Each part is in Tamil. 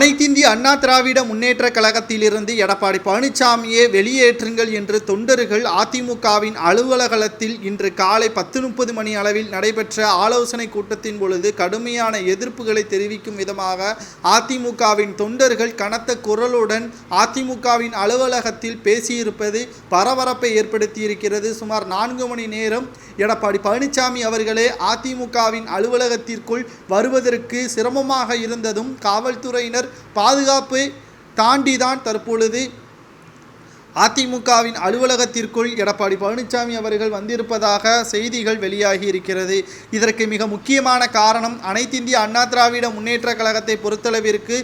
அனைத்திந்திய அண்ணா திராவிட முன்னேற்ற கழகத்திலிருந்து எடப்பாடி பழனிசாமியை வெளியேற்றுங்கள் என்று தொண்டர்கள் அதிமுகவின் அலுவலகத்தில் இன்று காலை பத்து முப்பது மணி அளவில் நடைபெற்ற ஆலோசனை கூட்டத்தின் பொழுது கடுமையான எதிர்ப்புகளை தெரிவிக்கும் விதமாக அதிமுகவின் தொண்டர்கள் கனத்த குரலுடன் அதிமுகவின் அலுவலகத்தில் பேசியிருப்பது பரபரப்பை ஏற்படுத்தியிருக்கிறது. சுமார் நான்கு மணி நேரம் எடப்பாடி பழனிசாமி அவர்களே அதிமுகவின் அலுவலகத்திற்குள் வருவதற்கு சிரமமாக இருந்ததும் காவல்துறையினர் பாதுகாப்பு தாண்டி தான் தற்பொழுது அதிமுகவின் அலுவலகத்திற்குள் எடப்பாடி பழனிசாமி அவர்கள் வந்திருப்பதாக செய்திகள் வெளியாகி இருக்கிறது. இதற்கு மிக முக்கியமான காரணம் அனைத்திந்திய அண்ணா திராவிட முன்னேற்ற கழகத்தை பொறுத்தளவிற்கு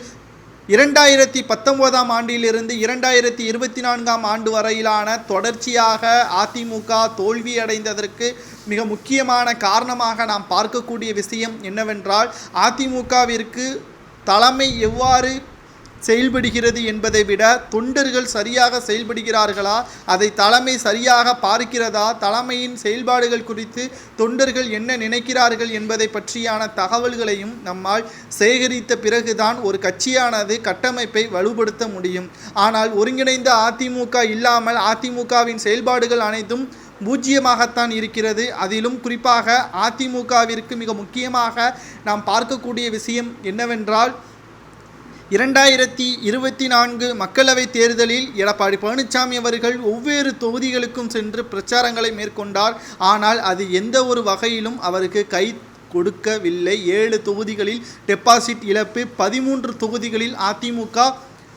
இரண்டாயிரத்தி பத்தொன்பதாம் ஆண்டிலிருந்து இரண்டாயிரத்தி இருபத்தி நான்காம் ஆண்டு வரையிலான தொடர்ச்சியாக அதிமுக தோல்வியடைந்ததற்கு மிக முக்கியமான காரணமாக நாம் பார்க்கக்கூடிய விஷயம் என்னவென்றால் அதிமுகவிற்கு தலைமை எவ்வாறு செயல்படுகிறது என்பதை விட தொண்டர்கள் சரியாக செயல்படுகிறார்களா? அதை தலைமை சரியாக பார்க்கிறதா? தலைமையின் செயல்பாடுகள் குறித்து தொண்டர்கள் என்ன நினைக்கிறார்கள் என்பதை பற்றியான தகவல்களையும் நம்மால் சேகரித்த பிறகுதான் ஒரு கட்சியானது கட்டமைப்பை வலுப்படுத்த முடியும். ஆனால் ஒருங்கிணைந்த அதிமுக இல்லாமல் அதிமுகவின் செயல்பாடுகள் அனைத்தும் பூஜ்ஜியமாகத்தான் இருக்கிறது. அதிலும் குறிப்பாக அதிமுகவிற்கு மிக முக்கியமாக நாம் பார்க்கக்கூடிய விஷயம் என்னவென்றால் இரண்டாயிரத்தி இருபத்தி நான்கு மக்களவைத் தேர்தலில் எடப்பாடி பழனிசாமி அவர்கள் ஒவ்வொரு தொகுதிகளுக்கும் சென்று பிரச்சாரங்களை மேற்கொண்டார். ஆனால் அது எந்த ஒரு வகையிலும் அவருக்கு கை கொடுக்கவில்லை. ஏழு தொகுதிகளில் டெபாசிட் இழப்பு பதிமூன்று தொகுதிகளில் அதிமுக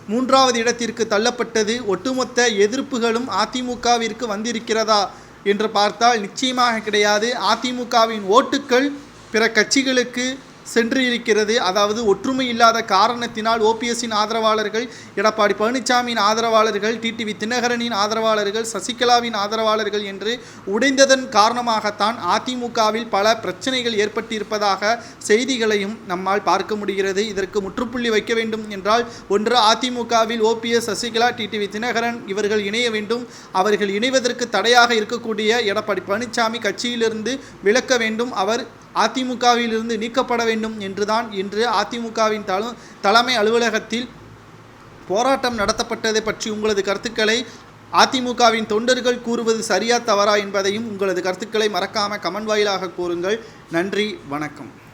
மூன்றாவது இடத்திற்கு தள்ளப்பட்டது. ஒட்டுமொத்த எதிர்ப்புகளும் அதிமுகவிற்கு வந்திருக்கிறதா? என்று பார்த்தால் நிச்சயமாக கிடையாது. அதிமுகவின் ஓட்டுக்கள் பிற கட்சிகளுக்கு சென்று இருக்கிறது அதாவது ஒற்றுமை இல்லாத காரணத்தினால் ஓபிஎஸ்ஸின் ஆதரவாளர்கள் எடப்பாடி பழனிசாமியின் ஆதரவாளர்கள் டிடிவி தினகரனின் ஆதரவாளர்கள் சசிகலாவின் ஆதரவாளர்கள் என்று உடைந்ததன் காரணமாகத்தான் அதிமுகவில் பல பிரச்சனைகள் ஏற்பட்டிருப்பதாக செய்திகளையும் நம்மால் பார்க்க முடிகிறது. இதற்கு முற்றுப்புள்ளி வைக்க வேண்டும் என்றால் ஒன்று அதிமுகவில் ஓபிஎஸ் சசிகலா டிடிவி தினகரன் இவர்கள் இணைய வேண்டும். அவர்கள் இணைவதற்கு தடையாக இருக்கக்கூடிய எடப்பாடி பழனிசாமி கட்சியிலிருந்து விலக்க வேண்டும். அவர் அதிமுகவிலிருந்து நீக்கப்பட வேண்டும் என்றுதான் இன்று அதிமுகவின் தல தலைமை அலுவலகத்தில் போராட்டம் நடத்தப்பட்டதை பற்றி உங்களது கருத்துக்களை அதிமுகவின் தொண்டர்கள் கூறுவது சரியா தவறா என்பதையும் உங்களது கருத்துக்களை மறக்காமல் கமெண்ட் வாயிலாக கூறுங்கள். நன்றி வணக்கம்.